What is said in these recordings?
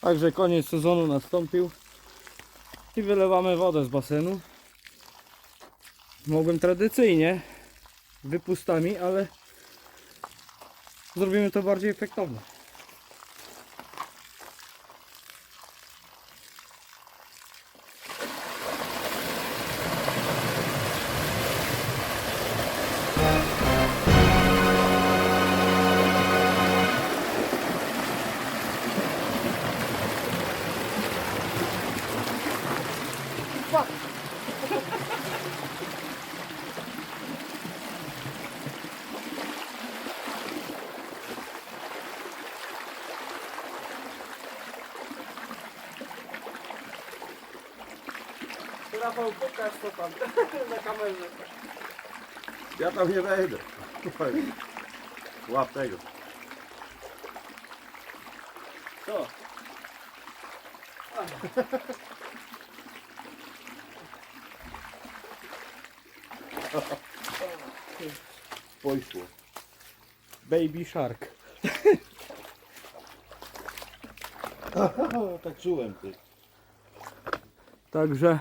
Także koniec sezonu nastąpił i wylewamy wodę z basenu. Mogłem tradycyjnie wypustami, ale zrobimy to bardziej efektownie. Rafał, pokaż to tam na kamerze. Ja tam nie wejdę. Łap tego. Co? Poszło. Baby Shark. tak czułem ty. Także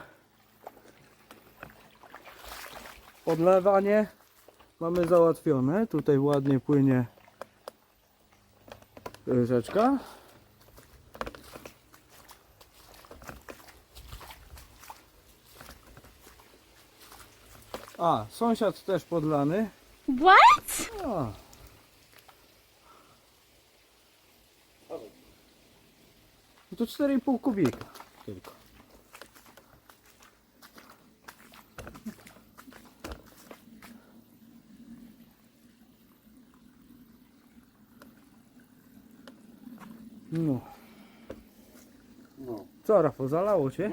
podlewanie mamy załatwione. Tutaj ładnie płynie y, rzeczka. A, sąsiad też podlany. What? A. No to 4,5 kubika tylko. No. No. Co Rafał, zalało cię?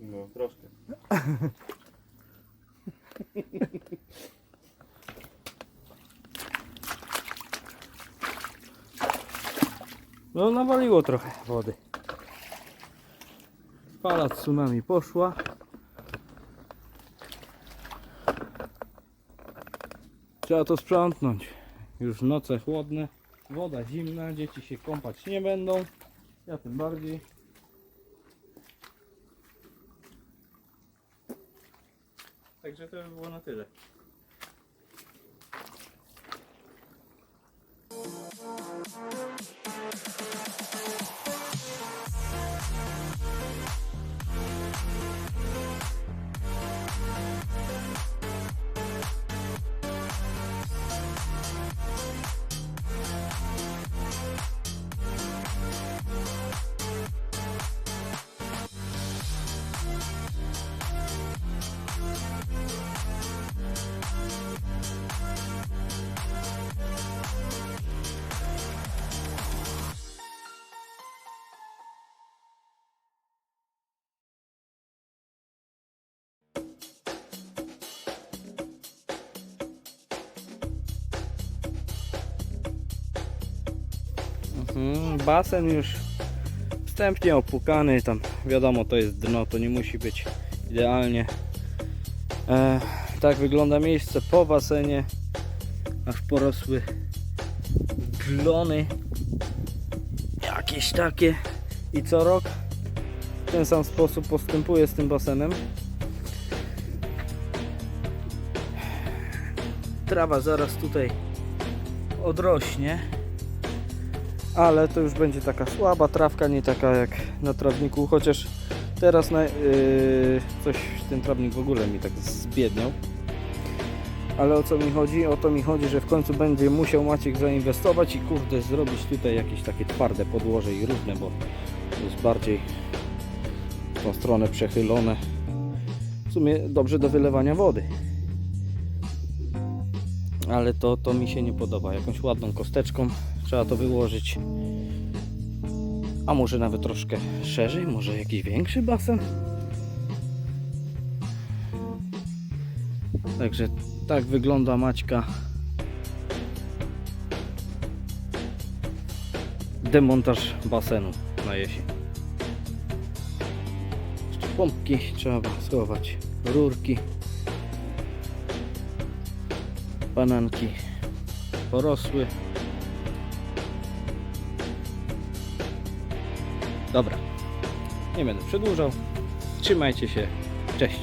No, troszkę. No nawaliło trochę wody. Fala tsunami poszła. Trzeba to sprzątnąć. Już noce chłodne, woda zimna, dzieci się kąpać nie będą. Ja tym bardziej. Także to by było na tyle. Mhm, basen już wstępnie opłukany, tam wiadomo to jest dno, to nie musi być idealnie. E, tak wygląda miejsce po basenie, aż porosły glony, jakieś takie i co rok w ten sam sposób postępuję z tym basenem. Trawa zaraz tutaj odrośnie ale to już będzie taka słaba trawka, nie taka jak na trawniku, chociaż teraz na, yy, coś ten trawnik w ogóle mi tak zbiedniał. Ale o co mi chodzi? O to mi chodzi, że w końcu będzie musiał Maciek zainwestować i kurde zrobić tutaj jakieś takie twarde podłoże i równe, bo jest bardziej w tą stronę przechylone. W sumie dobrze do wylewania wody. Ale to, to mi się nie podoba. Jakąś ładną kosteczką trzeba to wyłożyć. A może nawet troszkę szerzej, może jakiś większy basen? Także tak wygląda Maćka. Demontaż basenu na jesień. Jeszcze pompki trzeba schować, rurki, bananki porosły. Dobra, nie będę przedłużał. Trzymajcie się. Cześć.